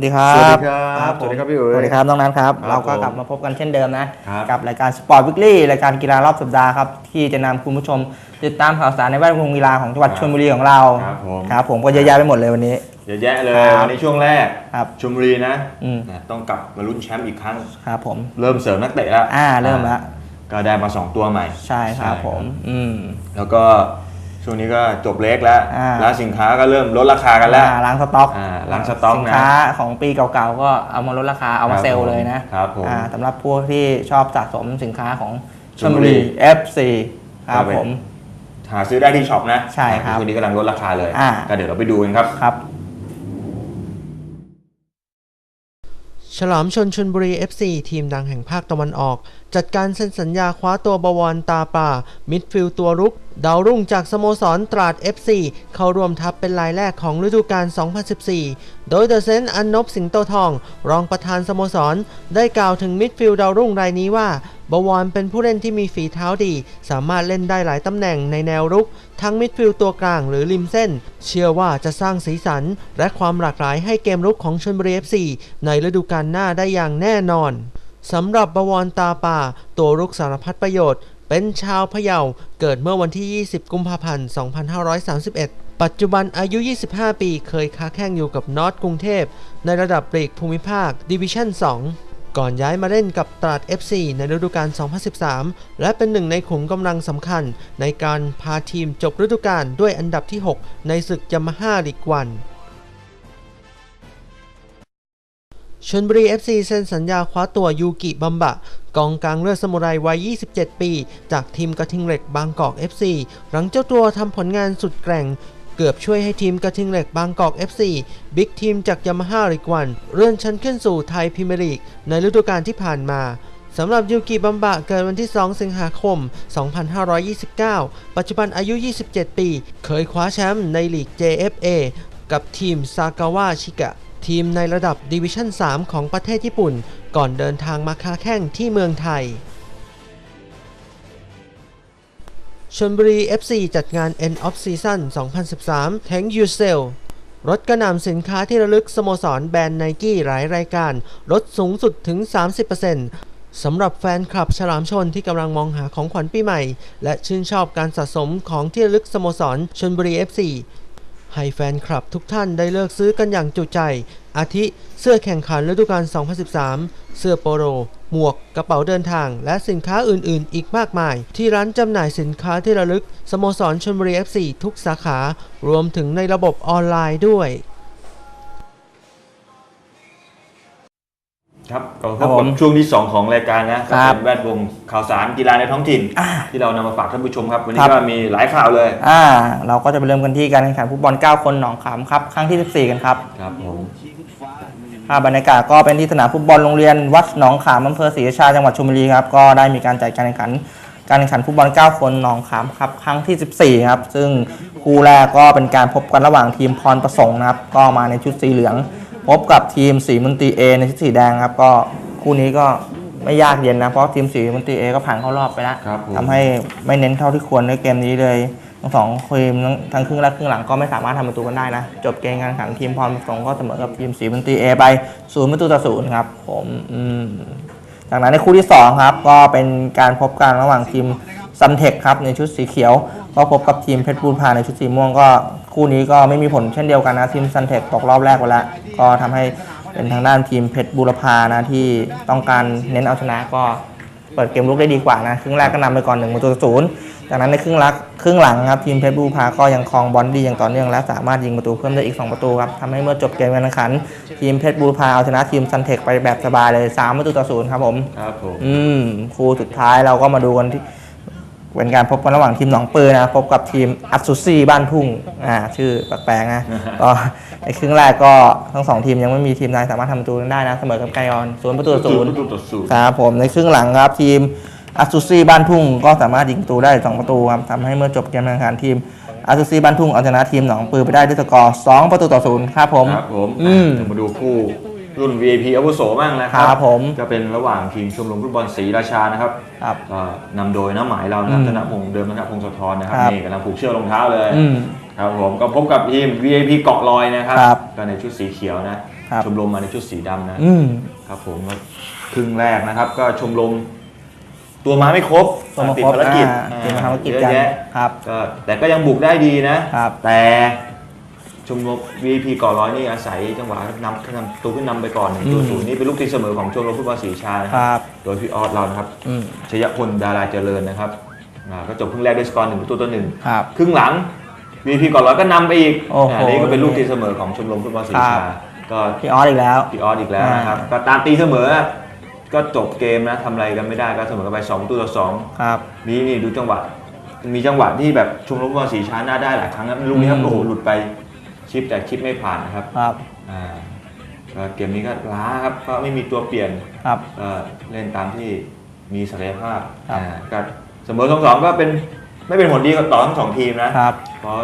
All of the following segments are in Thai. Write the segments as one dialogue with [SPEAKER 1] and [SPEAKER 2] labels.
[SPEAKER 1] วัสดีครับ
[SPEAKER 2] สวัสดีครับ
[SPEAKER 1] ผม
[SPEAKER 2] สวัสดีครับพี่อุ๋ย
[SPEAKER 1] สวัสดีครับน้องนัทครับ
[SPEAKER 2] ครับ
[SPEAKER 1] เราก็
[SPEAKER 2] ผม
[SPEAKER 1] กลับมาพบกันเช่นเดิมนะ
[SPEAKER 2] ครับ
[SPEAKER 1] กับรายการสปอร์ตวิกฤตรายการกีฬารอบสัปดาห์ครับ ที่จะนำคุณผู้ชมติดตามข่าวสารในแวดวงกีฬาของจังหวัด
[SPEAKER 2] ครับ
[SPEAKER 1] ชลบุรีของเรา
[SPEAKER 2] ครับผม
[SPEAKER 1] ครับผมก็เยอะแยะไปหมดเลยวันนี้
[SPEAKER 2] เยอะแยะเลย
[SPEAKER 1] ครับ
[SPEAKER 2] วันนี้ช่วงแรก
[SPEAKER 1] ครับ
[SPEAKER 2] ชมบุรีนะ
[SPEAKER 1] อืม
[SPEAKER 2] นะต้องกลับมาลุ้นแชมป์อีกครั้ง
[SPEAKER 1] ครับผม
[SPEAKER 2] เริ่มเสริมนักเตะแล้ว
[SPEAKER 1] อ่าเริ่มแล้ว
[SPEAKER 2] ก็ได้มา 2 ตัวใหม่
[SPEAKER 1] ใช่ครับผมอืม
[SPEAKER 2] แล้วก็ ช่วงนี้ก็จบเล็กแล้ว
[SPEAKER 1] อ่า
[SPEAKER 2] ร้านสินค้าก็เริ่มลดราคากันแล้ว
[SPEAKER 1] อ่าล้างสต็อก
[SPEAKER 2] อ่าล้างสต็อกนะ
[SPEAKER 1] สินค้าของปีเก่าๆ ก็เอามาลดราคาเอามา
[SPEAKER 2] ครับ
[SPEAKER 1] เซลล์เลยนะครับ
[SPEAKER 2] ผม
[SPEAKER 1] อ่าสำหรับพวกที่ชอบสะสมสินค้าของช
[SPEAKER 2] ชลบุ
[SPEAKER 1] ลบุ
[SPEAKER 2] รี
[SPEAKER 1] รี FC ค
[SPEAKER 2] ครั
[SPEAKER 1] รับบผม
[SPEAKER 2] หาซื้อได้ที่ช็อปนะ
[SPEAKER 1] ใช่ครับ
[SPEAKER 2] ช่วงนี้กำลังลดราคาเลย
[SPEAKER 1] อ่า
[SPEAKER 2] ก็เดี๋ยวเราไปดูกันครับ
[SPEAKER 1] ครับ
[SPEAKER 3] ฉลามชนชนบุรี FC ทีมดังแห่งภาคตะวันออก จัดการเซ็นสัญญาคว้าตัวบวรตาป่า มิดฟิลด์ตัวรุก ดาวรุ่งจากสโมสรตราด FC เข้าร่วมทัพเป็นรายแรกของฤดูกาล 2014 โดยเดอะเซนต์อันนบสิงโตทอง รองประธานสโมสร ได้กล่าวถึงมิดฟิลด์ดาวรุ่งรายนี้ว่าบวรเป็นผู้เล่นที่มีฝีเท้าดี สามารถเล่นได้หลายตำแหน่งในแนวรุก ทั้งมิดฟิลด์ตัวกลางหรือริมเส้น เชื่อว่าจะสร้างสีสัน และความหลากหลายให้เกมรุกของชลบุรี FC ในฤดูกาลหน้าได้อย่างแน่นอน สำหรับบวรตาป่า ตัวรุกสารพัดประโยชน์ เป็นชาวพะเยาเกิดเมื่อวันที่ 20 กุมภาพันธ์ 2531 ปัจจุบันอายุ 25 ปี เคยค้าแข่งอยู่กับนอตกรุงเทพ ในระดับปลีกภูมิภาคดิวิชั่น 2 ก่อนย้ายมาเล่นกับตราด FC ในฤดูกาล 2013 และเป็นหนึ่งในขุมกำลังสำคัญ ในการพาทีมจบฤดูกาลด้วยอันดับที่ 6 ในศึกยามาฮ่าลีกวัน ชนบุรี FC เซ็นสัญญาคว้าตัวยูกิบัมบะ กองกลางเลือดสมุไรวัย 27 ปี จากทีมกระทิงเหล็กบางกอก FC หลังเจ้าตัวทำผลงานสุดแกร่ง เกือบช่วยให้ทีมกระทิงเหล็กบางกอก FC บิ๊กทีมจากยามาฮ่าลีกวัน เลื่อนชั้นขึ้นสู่ไทยพรีเมียร์ลีก ในฤดูกาลที่ผ่านมาสำหรับยูกิบัมบะเกิดวันที่ 2 สิงหาคม 2529 ปัจจุบันอายุ 27 ปี เคยคว้าแชมป์ในลีก JFA กับทีมซากาวะชิกะ ทีมในระดับดิวิชั่น 3 ของประเทศญี่ปุ่น ก่อนเดินทางมาค้าแข่งที่เมืองไทยชนบุรี FC จัดงาน End of Season 2013 Thank You Sale รถกระนำสินค้าที่ระลึกสโมสรแบรนด์ไนกี้หลายรายการ ลดสูงสุดถึง 30%สำหรับแฟนคลับฉลามชนที่กำลังมองหาของขวัญปีใหม่ และชื่นชอบการสะสมของที่ระลึกสโมสรชนบุรี FC ให้แฟนคลับทุกท่านได้เลือกซื้อกันอย่างจุใจ อาทิเสื้อแข่งขันฤดูกาล 2013 เสื้อโปโลหมวก กระเป๋าเดินทาง และสินค้าอื่น ๆ อีกมากมาย ที่ร้านจำหน่ายสินค้าที่ระลึก สโมสรชนบุรี FC ทุกสาขา รวมถึงในระบบออนไลน์ด้วย
[SPEAKER 2] ก็พ
[SPEAKER 1] ครับ
[SPEAKER 2] บ
[SPEAKER 1] ผ
[SPEAKER 2] กับ
[SPEAKER 1] ม
[SPEAKER 2] ช่วงที่ 2 ของรายการนะ
[SPEAKER 1] ครั
[SPEAKER 2] ก็
[SPEAKER 1] บ
[SPEAKER 2] เป็นแวดวงข่าวสารกีฬาในท้องถิ่น
[SPEAKER 1] อ่า
[SPEAKER 2] ที่เรานำมาฝากท่านผู้ชมครับ วันนี้
[SPEAKER 1] ครับ
[SPEAKER 2] ก็มีหลายข่าวเลย
[SPEAKER 1] อ่าเราก็จะไปเริ่มกันที่การแข่งขันฟุตบอล 9 คนหนองขามครับ ครั้งที่ 14 กันครับ
[SPEAKER 2] ครับผม
[SPEAKER 1] ภาพบรรยากาศก็เป็นที่สนามฟุตบอลโรงเรียนวัดหนองขามอำเภอศรีราชาจังหวัดชลบุรีครับก็ได้มีการจัดการแข่งขันการแข่งขันฟุตบอล 9 คนหนองขามครับครั้งที่ 14 ครับ ซึ่งคู่แรกก็เป็นการพบกันระหว่างทีมพรประสงค์นะครับก็มาในชุดสีเหลือง พบกับทีมสีมนตรีเอในชุดสีแดงครับ ก็คู่นี้ก็ไม่ยากเย็นนะ เพราะทีมสีมนตรีเอก็ผ่านเข้ารอบไปแล้ว
[SPEAKER 2] ครับผม
[SPEAKER 1] ทำให้ไม่เน้นเท่าที่ควรในเกมนี้เลย ทั้งสองทีมทั้งทั้งครึ่งแรกครึ่งหลังก็ไม่สามารถทำประตูกันได้นะ จบเกมการแข่งขันทีมพรประสงค์ก็เสมอกับทีมสีบันตีเอไปศูนย์ประตูต่อศูนย์ครับผมอืม จากนั้นในคู่ที่ 2 ครับ ก็เป็นการพบกันระหว่างทีมซันเทคครับในชุดสีเขียว ก็พบกับทีมเพชรบูรพาในชุดสีม่วงก็คู่นี้ก็ไม่มีผลเช่นเดียวกันนะทีมซันเทคตกรอบแรกไปแล้ว ก็ทำให้เป็นทางด้านทีมเพชรบูรพานะที่ต้องการเน้นเอาชนะก็เปิดเกมลุกได้ดีกว่านะครึ่งแรกก็นำไปก่อน1ประตูต่อศูนย์จากนั้นในครึ่งหลังครึ่งหลังครับทีมเพชรบูรพาก็ยังครองบอลดีอย่างต่อเนื่องและสามารถยิงประตูเพิ่มได้อีก 2 ประตูครับทำให้เมื่อจบเกมการแข่งขัน ทีมเพชรบูรพาเอาชนะทีมซันเทคไปแบบสบายเลย 3 ประตูต่อศูนย์ครับผม
[SPEAKER 2] ครับผม
[SPEAKER 1] อืมคู่สุดท้ายเราก็มาดูกันที่เป็นการพบกันระหว่างทีมหนองปือนะพบกับทีมอัตซูซี่บ้านทุ่งอ่าชื่อแปลกๆนะก็ ในครึ่งแรกก็ทั้งสองทีมยังไม่มีทีมใดสามารถทำประตูได้นะเสมอกับไกออนศูนย์ประตูต่อศูนย์
[SPEAKER 2] ประตูต่อศูนย์
[SPEAKER 1] ครับผมในครึ่งหลังครับทีมอาซูซี่บ้านทุ่งก็สามารถยิงประตูได้ 2 ประตูครับทำให้เมื่อจบเกมการแข่งขันทีมอาซูซี่บ้านทุ่งเอาชนะทีมหนองปือไปได้ด้วยสกอร์2ประตูต่อศูนย์ครับผม
[SPEAKER 2] ครับผม
[SPEAKER 1] อืม
[SPEAKER 2] เดี๋ยวมาดูคู่ รุ่น VIP อาวุโสบ้างนะครั
[SPEAKER 1] ครับผม
[SPEAKER 2] ก็เป็นระหว่างทีมชมรมฟุตบอลศรีราชานะครับ
[SPEAKER 1] ครับ
[SPEAKER 2] ก็นำโดยน้าหมายเรานะครับ
[SPEAKER 1] อืม
[SPEAKER 2] ธนพงษ์เดิมนะครับพงศธรนะครับ
[SPEAKER 1] ครับ
[SPEAKER 2] นี่กำลังผูกเชือกรองเท้าเลย
[SPEAKER 1] อืม
[SPEAKER 2] ครับผมก็พบกับทีม VIP เกาะลอยนะครับ
[SPEAKER 1] ครับ
[SPEAKER 2] ก็ในชุดสีเขียวนะ
[SPEAKER 1] ครับ
[SPEAKER 2] ชมรมมาในชุดสีดำนะ
[SPEAKER 1] อืม
[SPEAKER 2] ครับผมก็ครึ่งแรกนะครับ ก็ชมรมตัวมาไม่ครบ
[SPEAKER 1] ตัวมา
[SPEAKER 2] ติด
[SPEAKER 1] ครบ
[SPEAKER 2] ภารกิจ
[SPEAKER 1] อ่าติดภารกิจ
[SPEAKER 2] เยอะ
[SPEAKER 1] กัน
[SPEAKER 2] แยะ
[SPEAKER 1] ครับ
[SPEAKER 2] ก็แต่ก็ยังบุกได้ดีนะ
[SPEAKER 1] ครับ
[SPEAKER 2] แต่ ชมรม VIP ก่อร้อยนี่อาศัยจังหวะนำขึ้นนำตัวขึ้นนำไปก่อนหนึ่งตัว
[SPEAKER 1] อืม
[SPEAKER 2] ศูนย์นี่เป็นลูกตีเสมอของชมรมฟุตบอลสีชานะ
[SPEAKER 1] ค
[SPEAKER 2] ครับ
[SPEAKER 1] รับ
[SPEAKER 2] โดยพี่ออสเรานะครับ
[SPEAKER 1] อืม
[SPEAKER 2] ชยพลดาราเจริญนะครับอ่าก็จบครึ่งแรกด้วยสกอร์หนึ่งประตูต่อหนึ่ง
[SPEAKER 1] ครับ
[SPEAKER 2] ครึ่งหลัง VIP ก่อนร้อยก็นำไปอีก
[SPEAKER 1] โอ้โห
[SPEAKER 2] อันนี้ก็เป็นลูกตีเสมอของชมรมฟุตบอลศรี
[SPEAKER 1] ครั
[SPEAKER 2] ชา
[SPEAKER 1] บ
[SPEAKER 2] ก็
[SPEAKER 1] พี่ออสอีกแล้ว
[SPEAKER 2] พี่ออสอีกแล้วนะครับ
[SPEAKER 1] อ่า
[SPEAKER 2] ก็ตามตีเสมอ ก็จบเกมนะทำอะไรกันไม่ได้ก็เสมอกันไป2ประตูต่อ2
[SPEAKER 1] ครับ
[SPEAKER 2] นี่นี่ดูจังหวะ มีจังหวะที่แบบชมรมฟุตบอลศรีชาหน้าได้หลายครั้งนะลูกนี้ครับ
[SPEAKER 1] อืม
[SPEAKER 2] โอ้โหหลุดไป ชิปแต่ชิปไม่ผ่านนะครับ
[SPEAKER 1] ครับ
[SPEAKER 2] อ่าก็เกมนี้ก็ล้าครับก็ไม่มีตัวเปลี่ยน
[SPEAKER 1] ครับ
[SPEAKER 2] ก็เล่นตามที่มีศักยภาพ
[SPEAKER 1] ครับ
[SPEAKER 2] อ่าก็เสมอสองสองก็เป็นไม่เป็นผลดีกับต่อทั้งสองทีมนะ
[SPEAKER 1] ครับ
[SPEAKER 2] เพราะ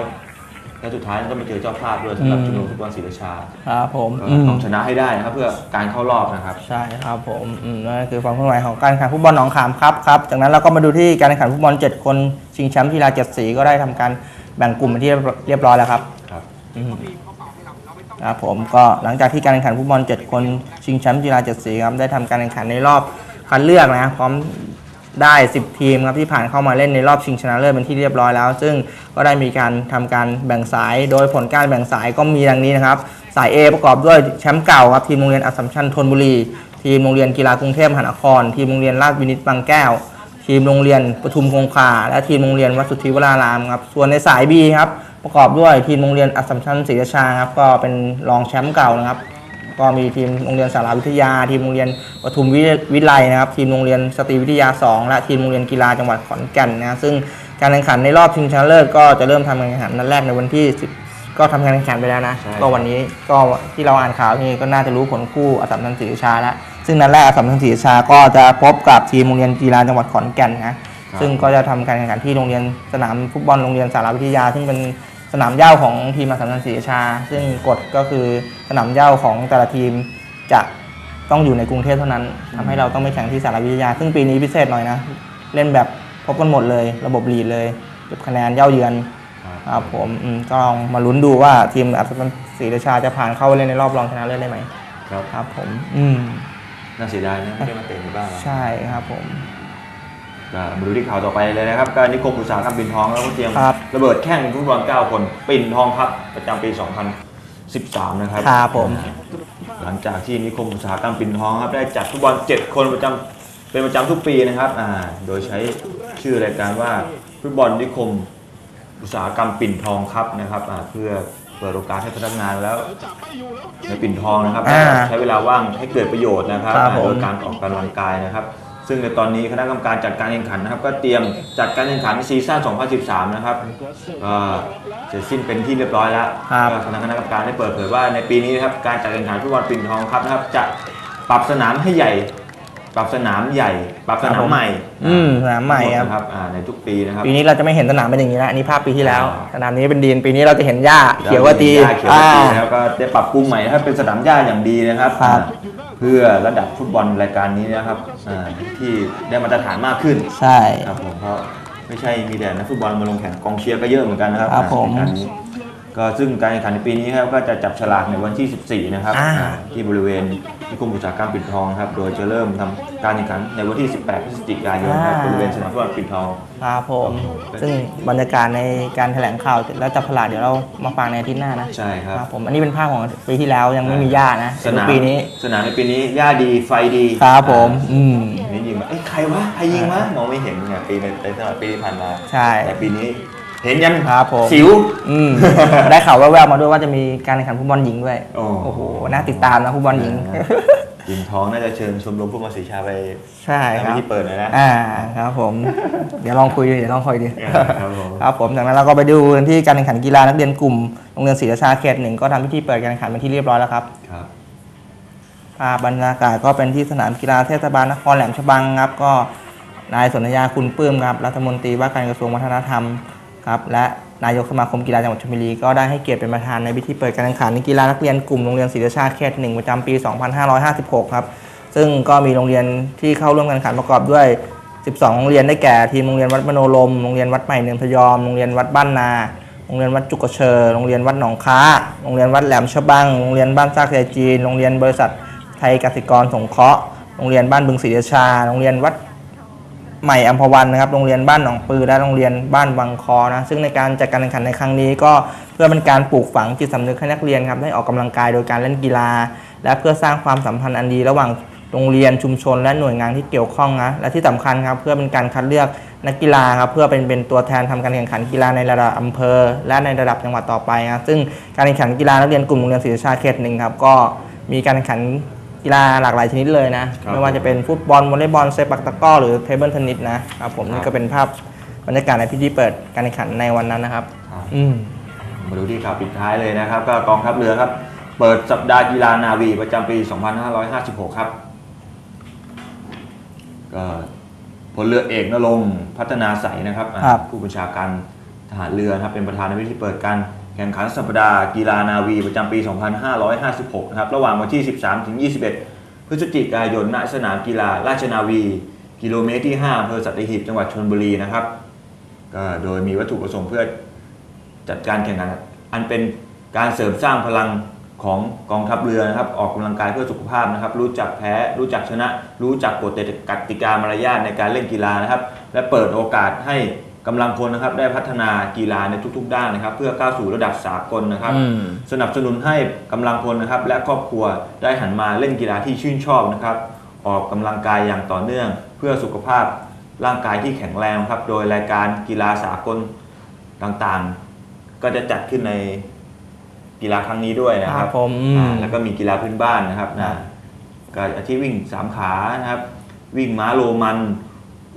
[SPEAKER 2] แล้วสุดท้ายต้องมาเจอเจ้าภาพด้วยสำหรับ
[SPEAKER 1] อืม
[SPEAKER 2] ชมรมฟุตบอลศรีราชา
[SPEAKER 1] ครับผม
[SPEAKER 2] ก็
[SPEAKER 1] อืม
[SPEAKER 2] ต้องชนะให้ได้นะครับ เพื่อการเข้ารอบนะครับ
[SPEAKER 1] ใช่ครับผมอืมนั่นคือความเคลื่อนไหวของการแข่งขันฟุตบอลหนองขามครับครับจากนั้นเราก็มาดูที่การแข่งขันฟุตบอล 7 คนชิงแชมป์กีฬาเจ็ดสีก็ได้ทำการแบ่งกลุ่มเป็นที่เรียบร้อยแล้วครับ
[SPEAKER 2] ครับ
[SPEAKER 1] อืมครับผมก็หลังจากที่การแข่งขันฟุตบอล 7 คนชิงแชมป์กีฬาเจ็ดสีครับได้ทำการแข่งขันในรอบคัดเลือกนะพร้อมได้ 10 ทีมครับที่ผ่านเข้ามาเล่นในรอบชิงชนะเลิศเป็นที่เรียบร้อยแล้ว ซึ่งก็ได้มีการทำการแบ่งสาย โดยผลการแบ่งสายก็มีดังนี้นะครับ สาย A ประกอบด้วยแชมป์เก่าครับทีมโรงเรียนอัสสัมชัญธนบุรี ทีมโรงเรียนกีฬากรุงเทพมหานคร ทีมโรงเรียนราชวินิตบางแก้ว ทีมโรงเรียนปทุมคงคาและทีมโรงเรียนวัดสุทธิวรารามครับส่วนในสาย B ครับ ประกอบด้วยทีมโรงเรียนอัสสัมชัญศรีราชาครับก็เป็นรองแชมป์เก่านะครับ ก็มีทีมโรงเรียนสารวิทยา ทีมโรงเรียนปทุมวิวิไลนะครับ ทีมโรงเรียนสตรีวิทยา 2 และทีมโรงเรียนกีฬาจังหวัดขอนแก่นนะซึ่งการแข่งขันในรอบชิงชนะเลิศก็จะเริ่มทำการแข่งขันนัดแรกในวันที่10ก็ทำการแข่งขันไปแล้วนะ
[SPEAKER 2] ใช่
[SPEAKER 1] ก็วันนี้ก็ที่เราอ่านข่าวนี่ก็น่าจะรู้ผลคู่อัสสัมชัญศรีราชาแล้ว ซึ่งนัดแรกอัสสัมชัญศรีราชาก็จะพบกับทีมโรงเรียนกีฬาจังหวัดขอนแก่นนะซึ่งก็จะทำการแข่งขันที่โรงเรียนสนามฟุตบอลโรงเรียนสารวิทยา ซึ่งเป็นส นามเหย้าของทีมอัสสัมชัญศรีราชา ซึ่งกฎก็คือสนามเหย้าของแต่ละทีมจะต้องอยู่ในกรุงเทพเท่านั้นทำให้เราต้องไปแข่งที่สารวิทยา ซึ่งปีนี้พิเศษหน่อยนะ เล่นแบบพบกันหมดเลย ระบบลีดเลยเก็บคะแนนเย่าเยือนครับผมอืมก็ลองมาลุ้นดูว่าทีมอัสสัมชัญศรีราชาจะผ่านเข้าไปเล่นในรอบรองชนะเลิศได้ไหม
[SPEAKER 2] ครับ
[SPEAKER 1] ครับผม อืม
[SPEAKER 2] น่าเสียดายนะไม่ได้มาเตะในบ้านเรา
[SPEAKER 1] ใช่ครับผม
[SPEAKER 2] ก็มาดูที่ข่าวต่อไปเลยนะครับก็นิคมอุตสาหกรรมปิ่นทองแล้วก็เตรียม
[SPEAKER 1] ครับ
[SPEAKER 2] ระเบิดแข่งฟุตบอล9 คนปิ่นทองครับประจำปี 2013 นะครับ
[SPEAKER 1] ครับผม
[SPEAKER 2] หลังจากที่นิคมอุตสาหกรรมปิ่นทองครับได้จัดฟุตบอล 7 คนประจำเป็นประจำทุกปีนะครับอ่าโดยใช้ชื่อรายการว่าฟุตบอลนิคมอุตสาหกรรมปิ่นทองครับนะครับอ่าเพื่อเปิดโอกาสให้พนักงานแล้ว ในปิ่นทองนะครับ
[SPEAKER 1] อ่า
[SPEAKER 2] ใช้เวลาว่างให้เกิดประโยชน์นะครับ
[SPEAKER 1] ครับผม
[SPEAKER 2] โดยการออกกำลังกายนะครับ ซึ่งในตอนนี้คณะกรรมการจัดการแข่งขันนะครับ ก็เตรียมจัดการแข่งขันซีซั่น 2013 นะครับก็เสร็จสิ้นเป็นที่เรียบร้อยแล้ว
[SPEAKER 1] ครับ
[SPEAKER 2] ก็ทางคณะกรรมการได้เปิดเผยว่าในปีนี้นะครับการจัดการแข่งขันฟุตบอลปิ่นทองครับนะครับจะปรับสนามให้ใหญ่ ปรับสนามใหญ่ ปรับสนามใหม่
[SPEAKER 1] อืมสนามใหม่ครับ
[SPEAKER 2] นะครับอ่าในทุกปีนะครับ
[SPEAKER 1] ปีนี้เราจะไม่เห็นสนามเป็นอย่างนี้แล้วอันนี้ภาพปีที่แล้ว
[SPEAKER 2] อ่า
[SPEAKER 1] สนามนี้เป็นดินปีนี้เราจะเห็นหญ้าเขียวกว่าตี
[SPEAKER 2] หญ้เขียวกว่าตี
[SPEAKER 1] อ่า
[SPEAKER 2] นะครับก็ได้ปรับปรุงใหม่นะครับเป็นสนามหญ้าอย่างดีนะครับ
[SPEAKER 1] ครับ
[SPEAKER 2] อ่าเพื่อระดับฟุตบอลรายการนี้นะครับอ่าที่ได้มาตรฐานมากขึ้น
[SPEAKER 1] ใช่
[SPEAKER 2] ครับผมเพราะไม่ใช่มีแต่นักฟุตบอลมาลงแข่งกองเชียร์ก็เยอะเหมือนกันนะครับ
[SPEAKER 1] ครับผม
[SPEAKER 2] รายการนี้ ก็ซึ่งการแข่งขันในปีนี้ครับก็จะจับฉลากในวันที่ 14 นะครับ
[SPEAKER 1] อ่า
[SPEAKER 2] อ่าที่บริเวณนิคมอุตสาหกรรมปิ่นทองครับ โดยจะเริ่มทำการแข่งขันในวันที่ 18 พฤศจิกายนครับบริเวณสนามฟุตบอลปิ่นทอง
[SPEAKER 1] ครับผม ซึ่งบรรยากาศในการแถลงข่าวแล้วจับฉลากเดี๋ยวเรามาฟังในอาทิตย์หน้านะ
[SPEAKER 2] ใช่ครับ
[SPEAKER 1] ครับ ผมอันนี้เป็นภาพของปีที่แล้วยังไม่มีหญ้านะ
[SPEAKER 2] สนาม
[SPEAKER 1] ปีนี้
[SPEAKER 2] สนามในปีนี้หญ้าดีไฟดี
[SPEAKER 1] ครับผม อืม
[SPEAKER 2] นี่ยิงมาเอ้ยใครวะใครยิงวะมองไม่เห็นไงปีในในสมัยปีที่ผ่านมา
[SPEAKER 1] ใช่
[SPEAKER 2] แต่ปีนี้ เห็นยัน
[SPEAKER 1] ครับผม
[SPEAKER 2] สิว
[SPEAKER 1] อืม ได้ข่าวแว่วๆมาด้วยว่าจะมีการแข่งขันฟุตบอลหญิงด้วย
[SPEAKER 2] โอ้
[SPEAKER 1] โอ้โหน่าติดตามนะฟุตบอลหญิง
[SPEAKER 2] ปิ่นทองน่าจะเชิญชมรมผู้มาศรีชาไป
[SPEAKER 1] ใช่ค
[SPEAKER 2] ทำ
[SPEAKER 1] รับ
[SPEAKER 2] พิธีเปิดหน่อยนะ
[SPEAKER 1] อ่าครับผม เดี๋ยวลองคุยดูเดี๋ยวลองคุยดู
[SPEAKER 2] ครับผม
[SPEAKER 1] ครับผมจากนั้นเราก็ไปดูกันที่การแข่งขันกีฬานักเรียนกลุ่มโรงเรียนศรีราชาเขตหนึ่งก็ทำพิธีเปิดการแข่งขันเป็นที่เรียบร้อยแล้วครับ
[SPEAKER 2] ครับ
[SPEAKER 1] ภาพบรรยากาศก็เป็นที่สนามกีฬาเทศบาลนครแหลมฉบังครับก็นายสนธยาคุณปลื้มครับรัฐมนตรีว่าการกระทรวงวัฒนธรรม ครับและนายกสมาคมกีฬาจังหวัดชลบุรีก็ได้ให้เกียรติเป็นประธานในพิธีเปิดการแข่งขันกีฬานักเรียนกลุ่มโรงเรียนศรีราชาเขตหนึ่งประจำปี 2556 ครับ ซึ่งก็มีโรงเรียนที่เข้าร่วมการแข่งขันประกอบด้วย 12 โรงเรียนได้แก่ทีมโรงเรียนวัดมโนลม โรงเรียนวัดใหม่เนืองพยอม โรงเรียนวัดบ้านนา โรงเรียนวัดจุกเชอโรงเรียนวัดหนองค้า โรงเรียนวัดแหลมฉบัง โรงเรียนบ้านซากเซจีน โรงเรียนบริษัทไทยกสิกรสงเคราะห์ โรงเรียนบ้านบึงศรีราชา โรงเรียนวัด ใหม่อัมพวันนะครับโรงเรียนบ้านหนองปือและโรงเรียนบ้านวังคอนะซึ่งในการจัดการแข่งขันในครั้งนี้ ก็เพื่อเป็นการปลูกฝังจิตสำนึกให้นักเรียนครับได้ออกกำลังกายโดยการเล่นกีฬา และเพื่อสร้างความสัมพันธ์อันดี ระหว่างโรงเรียนชุมชน และหน่วยงานที่เกี่ยวข้องนะและที่สำคัญครับเพื่อเป็นการคัดเลือกนักกีฬาครับเพื่อเป็นเป็นตัวแทนทำการแข่งขันกีฬาในระดับอำเภอ และในระดับจังหวัดต่อไปนะซึ่งการแข่งขันกีฬานักเรียนกลุ่มโรงเรียนศรีราชาเขตหนึ่งครับก็มีการแข่งขัน กีฬาหลากหลายชนิดเลยนะ
[SPEAKER 2] ครับ
[SPEAKER 1] ไม่ว่าจะเป็นฟุตบอลวอลเลย์บอลเซปักตะกร้อหรือเทเบิลเทนนิสนะครับผมนี่ก็เป็นภาพบรรยากาศในพิธีเปิดการแข่งขันในวันนั้นนะครับ
[SPEAKER 2] ครับ
[SPEAKER 1] อืม
[SPEAKER 2] มาดูที่ข่าวปิดท้ายเลยนะครับ ก็กองทัพเรือครับ เปิดสัปดาห์กีฬานาวีประจำปี 2556 ครับก็พลเรือเอกนรงค์พัฒนาใสนะครับอ่า
[SPEAKER 1] ครับ
[SPEAKER 2] ผู้บัญชาการทหารเรือนะครับเป็นประธานในพิธีเปิดการ แข่งขันสัปดาห์กีฬานาวีประจำปี 2556 นะครับ ระหว่างวันที่ 13 ถึง 21 พฤศจิกายน ณ สนามกีฬาราชนาวี กิโลเมตรที่ 5อำเภอสัตหีบ จังหวัดชลบุรีนะครับ ก็โดยมีวัตถุประสงค์เพื่อจัดการแข่งขัน อันเป็นการเสริมสร้างพลังของกองทัพเรือนะครับ ออกกำลังกายเพื่อสุขภาพนะครับ รู้จักแพ้ รู้จักชนะ รู้จักกฎกติกามารยาทในการเล่นกีฬานะครับ และเปิดโอกาสให้ กำลังพลนะครับได้พัฒนากีฬาในทุก ๆ ด้านนะครับ เพื่อก้าวสู่ระดับสากลนะครับ
[SPEAKER 1] อืม
[SPEAKER 2] สนับสนุนให้กำลังพลนะครับ และครอบครัวได้หันมาเล่นกีฬาที่ชื่นชอบนะครับ ออกกำลังกายอย่างต่อเนื่อง เพื่อสุขภาพร่างกายที่แข็งแรงครับ โดยรายการกีฬาสากลต่างๆ ก็จะจัดขึ้นในกีฬาครั้งนี้ด้วยนะค
[SPEAKER 1] ค
[SPEAKER 2] รั
[SPEAKER 1] รั
[SPEAKER 2] บบ
[SPEAKER 1] ผมอืม
[SPEAKER 2] อ่าแล้วก็มีกีฬาพื้นบ้านนะครับ
[SPEAKER 1] ครั
[SPEAKER 2] นะ
[SPEAKER 1] บ
[SPEAKER 2] ก็อาทิวิ่งสามขานะครับ วิ่งม้าโรมัน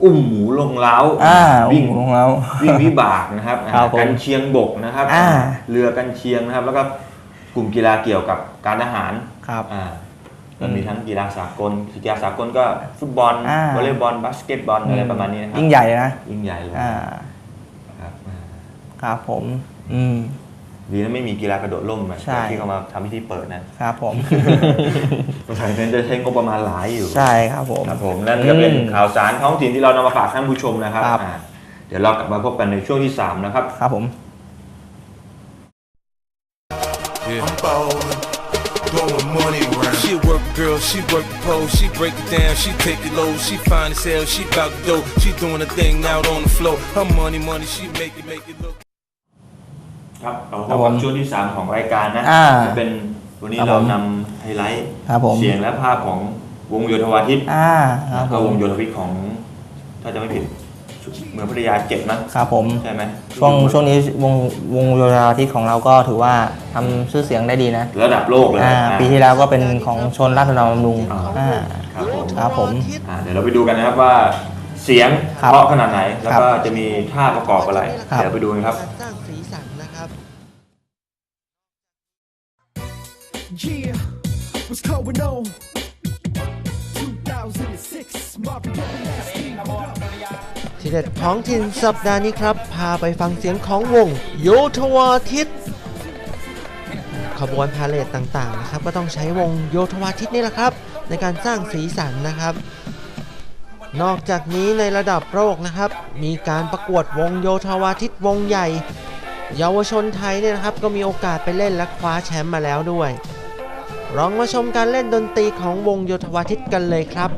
[SPEAKER 2] อุ้มหมูลงเล้า
[SPEAKER 1] อ่า
[SPEAKER 2] วิ่ง
[SPEAKER 1] ของเรา
[SPEAKER 2] วิ่งวิบากนะครับ
[SPEAKER 1] ครับผม
[SPEAKER 2] กันเชียงบกนะครับ
[SPEAKER 1] อ่า
[SPEAKER 2] เรือกันเชียงนะครับ แล้วก็กลุ่มกีฬาเกี่ยวกับการทหาร
[SPEAKER 1] ครับ
[SPEAKER 2] อ่าก็
[SPEAKER 1] อืม
[SPEAKER 2] มีทั้งกีฬาสากลกีฬาสากลก็ฟุตบอล
[SPEAKER 1] อ่าว
[SPEAKER 2] อลเลย์บอลบาสเกตบอลอะไรประมาณนี้นะครับ
[SPEAKER 1] ยิ่งใหญ่เลยนะ
[SPEAKER 2] ยิ่งใหญ่เลย
[SPEAKER 1] อ่า
[SPEAKER 2] ครับอ่า
[SPEAKER 1] ครับผม อืม
[SPEAKER 2] ดีนะไม่มีกีฬากระโดดร่มอะ
[SPEAKER 1] ใช่
[SPEAKER 2] ที่เขามาทำพิธีเปิดนะครับ
[SPEAKER 1] ผม
[SPEAKER 2] สงสัยนั้นจะใช้งบประมาณหลายอยู่
[SPEAKER 1] ใช่ครับผม
[SPEAKER 2] ครับผมนั่นก็เป็น
[SPEAKER 1] อืม
[SPEAKER 2] ข่าวสารท้องถิ่นที่เรานำมาฝากท่านผู้ชมนะครับ
[SPEAKER 1] ครับ
[SPEAKER 2] อ่าเดี๋ยวเรากลับมาพบกันในช่วงที่สามนะครับ
[SPEAKER 1] ครับผม
[SPEAKER 4] I'm ballin', blowing money around.
[SPEAKER 5] She a work girl, she work the pole, she break it down, she take it low, she fine as hell, she bout to dope, she doing a thing out on the floor. Her money, money, she make it, make it look.
[SPEAKER 2] ครับเราพ
[SPEAKER 1] ครับบ
[SPEAKER 2] กั
[SPEAKER 1] ผ
[SPEAKER 2] บ
[SPEAKER 1] ม
[SPEAKER 2] ช่วงที่ 3 ของรายการนะ
[SPEAKER 1] อ่า
[SPEAKER 2] จะเป็นวันนี้
[SPEAKER 1] ครับ
[SPEAKER 2] เรา
[SPEAKER 1] ผม
[SPEAKER 2] นำไฮไลท์
[SPEAKER 1] ครับผม
[SPEAKER 2] เสียงและภาพของวงโยธวาทิต
[SPEAKER 1] อ่าครั
[SPEAKER 2] แล้
[SPEAKER 1] บ
[SPEAKER 2] ว
[SPEAKER 1] ผ
[SPEAKER 2] ก็ว
[SPEAKER 1] ม
[SPEAKER 2] งโยธวิทย์ของถ้าจะไม่ผิดเมืองพัทยาเจ็ดนะครับ
[SPEAKER 1] ผม
[SPEAKER 2] ใช่ไหม
[SPEAKER 1] ช่วงช่วงนี้วงวงโยธาทิตของเราก็ถือว่าทำชื่อเสียงได้ดีนะ
[SPEAKER 2] ระดับโลกเลย
[SPEAKER 1] อ่า
[SPEAKER 2] นะ
[SPEAKER 1] ปีที่แล้วก็เป็นของชนราษฎรบำรุง
[SPEAKER 2] อ่า
[SPEAKER 1] อ่า
[SPEAKER 2] ครับผม
[SPEAKER 1] ครับผม
[SPEAKER 2] อ่าเดี๋ยวเราไปดูกันนะครับว่าเสียง
[SPEAKER 1] ครับ
[SPEAKER 2] เพราะขนาดไหน แล้วก็
[SPEAKER 1] ครับ
[SPEAKER 2] จะมีท่าประกอบอะไร
[SPEAKER 1] ครับ
[SPEAKER 2] เดี๋ยวไปดูกันครับ
[SPEAKER 3] การสร้างสีสัน
[SPEAKER 6] Yeah, what's going on? 2006, Marvin Gaye, Nasty, what up?
[SPEAKER 3] ทีเด็ดท้องถิ่นสัปดาห์นี้ครับ พาไปฟังเสียงของวงโยธวาทิต ขบวนพาเลทต่างๆนะครับ ก็ต้องใช้วงโยธวาทิตนี่แหละครับ ในการสร้างสีสันนะครับ นอกจากนี้ในระดับโลกนะครับ มีการประกวดวงโยธวาทิตวงใหญ่ เยาวชนไทยเนี่ยนะครับ ก็มีโอกาสไปเล่นและคว้าแชมป์มาแล้วด้วย ลองมาชมการเล่นดนตรีของวงโยธวาทิตกันเลยครับ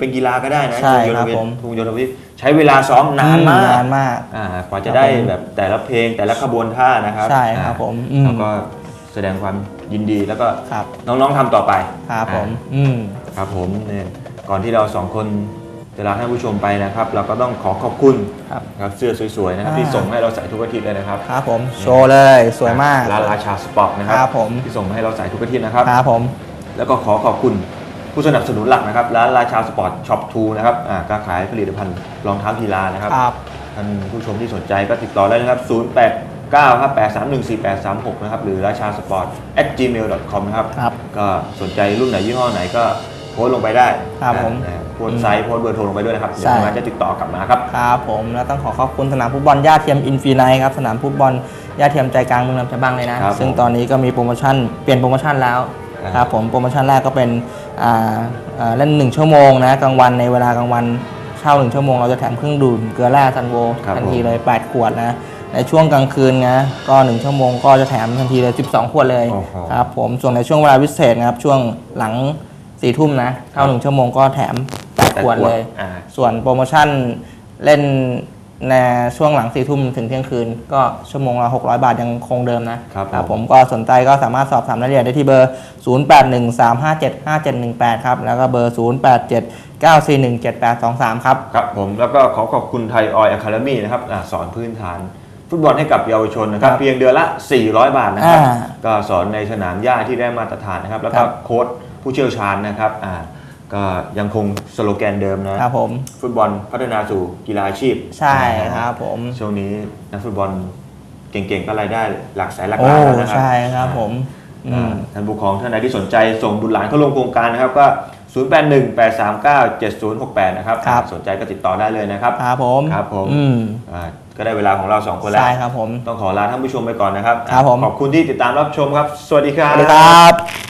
[SPEAKER 2] เป็นกีฬาก็ได้นะ
[SPEAKER 1] ใช่
[SPEAKER 2] ณโย
[SPEAKER 1] ครับ
[SPEAKER 2] วิท
[SPEAKER 1] ผม
[SPEAKER 2] คุณโยนวิทย์ใช้เวลาซ้อมนานมาก
[SPEAKER 1] นานมาก
[SPEAKER 2] อ่ากว่าจะ
[SPEAKER 1] ครับ
[SPEAKER 2] ได้
[SPEAKER 1] ผม
[SPEAKER 2] แบบแต่ละเพลงแต่ละขบวนท่านะครับ
[SPEAKER 1] ใช่ครับ
[SPEAKER 2] อ่า
[SPEAKER 1] ผมอืม
[SPEAKER 2] แล้วก็แสดงความยินดีแล้วก็
[SPEAKER 1] ครับ
[SPEAKER 2] น้องๆทำต่อไป
[SPEAKER 1] ครับผม
[SPEAKER 2] อ่า
[SPEAKER 1] อืม
[SPEAKER 2] ครับผมเนี่ยก่อนที่เราสองคนจะลาท่านผู้ชมไปนะครับ เราก็ต้องขอขอบคุณ
[SPEAKER 1] ครับ
[SPEAKER 2] ครับเสื้อสวยๆนะครับ
[SPEAKER 1] อ่า
[SPEAKER 2] ที่ส่งให้เราใส่ทุกอาทิตย์เลยนะครับ
[SPEAKER 1] ครับผม โชว์เลยสวยมาก
[SPEAKER 2] ร้านราชาสปอร์ตนะครั
[SPEAKER 1] ครับผม
[SPEAKER 2] ที่ส่งมาให้เราใส่ทุกอาทิตย์นะครับ
[SPEAKER 1] ครับผม
[SPEAKER 2] แล้วก็ขอขอบคุณ ผู้สนับสนุนหลักนะครับร้านราชาสปอร์ตช็อปทูนะครับอ่าก็ขายผลิตภัณฑ์รองเท้ากีฬานะครับ
[SPEAKER 1] ครับ
[SPEAKER 2] ท่านผู้ชมที่สนใจก็ติดต่อได้นะครับ 089ครับ8314836 นะครับ หรือราชาสปอร์ต at gmail.com นะครับ
[SPEAKER 1] ครับ
[SPEAKER 2] ก็สนใจรุ่นไหนยี่ห้อไหนก็โพสต์ลงไปได้
[SPEAKER 1] ครับผม
[SPEAKER 2] อ่าโพสต์ไซต์โพสต์เบอร์โทรลงไปด้วยนะครับ
[SPEAKER 1] ใช่
[SPEAKER 2] เดี๋ยวทางร้านจะติดต่อกลับมาครับ
[SPEAKER 1] ครับผมแล้วต้องขอขอบคุณสนามฟุตบอลย่าเทียมอินฟิไนครับสนามฟุตบอลย่าเทียมใจกลางเมืองลำฉบังเลยนะ
[SPEAKER 2] ครับ
[SPEAKER 1] ซึ่งตอนนี้ก็มีโปรโมชั่นเปลี่ยนโปรโมชั่นแล้ว
[SPEAKER 2] อ่า
[SPEAKER 1] ครับผมโปรโมชั่นแรกก็เป็นอ่าอ่า เล่น1ชั่วโมงนะกลางวันในเวลากลางวันเช่า1ชั่วโมงเราจะแถมเครื่องดื่มเกลือแร่ซันโว
[SPEAKER 2] ครับ
[SPEAKER 1] ทันที
[SPEAKER 2] ผม
[SPEAKER 1] เลย 8 ขวดนะในช่วงกลางคืนนะก็ 1 ชั่วโมงก็จะแถมทันทีเลย 12 ขวดเลย
[SPEAKER 2] โอ้โห
[SPEAKER 1] ครับผมส่วนในช่วงเวลาพิเศษนะครับช่วงหลังสี่ทุ่มนะเช่าหนึ่งชั่วโมงก็แถมแปดขวดเลย
[SPEAKER 2] อ่า
[SPEAKER 1] ส่วนโปรโมชั่นเล่น ในช่วงหลังสี่ทุ่มถึงเที่ยงคืน ก็ชั่วโมงละ600 บาทยังคงเดิมนะครับ
[SPEAKER 2] ผม
[SPEAKER 1] ผมก็สนใจก็สามารถสอบถามรายละเอียดได้ที่เบอร์ 0813575718 ครับ แล้วก็เบอร์ 0879417823 ครับ
[SPEAKER 2] ครับผมแล้วก็ขอขอบคุณไทยออยอะคาเดมี่นะครับอ่าสอนพื้นฐาน ฟุตบอลให้กับเยาวชนนะครับ
[SPEAKER 1] ครับ
[SPEAKER 2] เพียงเดือนละ 400 บาทนะครับ
[SPEAKER 1] อ่า
[SPEAKER 2] ก็สอนในสนามหญ้าที่ได้มาตรฐานนะครับ แล้วก็
[SPEAKER 1] ครับ
[SPEAKER 2] โค้ชผู้เชี่ยวชาญนะครับอ่า ก็ยังคงสโลแกนเดิมนะ
[SPEAKER 1] ครับ ผม
[SPEAKER 2] ฟุตบอลพัฒนาสู่กีฬาอาชีพ
[SPEAKER 1] ใช่ครับผม
[SPEAKER 2] ช่วงนี้นักฟุตบอลเก่งๆก็รายได้หลักแสนหลัก
[SPEAKER 1] โอ้
[SPEAKER 2] ล้านแล้วนะครับ
[SPEAKER 1] ใช่ครับผมอื
[SPEAKER 2] อ่ามท่านผู้ปกครองท่านใดที่สนใจส่งบุตรหลานเข้าร่วมโครงการนะครับก็ 0818397068 นะครับ
[SPEAKER 1] ครับ
[SPEAKER 2] สนใจก็ติดต่อได้เลยนะครับ
[SPEAKER 1] ครับผม
[SPEAKER 2] ครับผม
[SPEAKER 1] อืม
[SPEAKER 2] อ่าก็ได้เวลาของเราสองคนแล้ว
[SPEAKER 1] ใช่ครับผม
[SPEAKER 2] ต้องขอลาท่านผู้ชมไปก่อนนะครับ
[SPEAKER 1] ครับผม
[SPEAKER 2] ขอบคุณที่ติดตามรับชมครับ สวัสดีครั
[SPEAKER 1] ส
[SPEAKER 2] บ
[SPEAKER 1] วัสดีครับ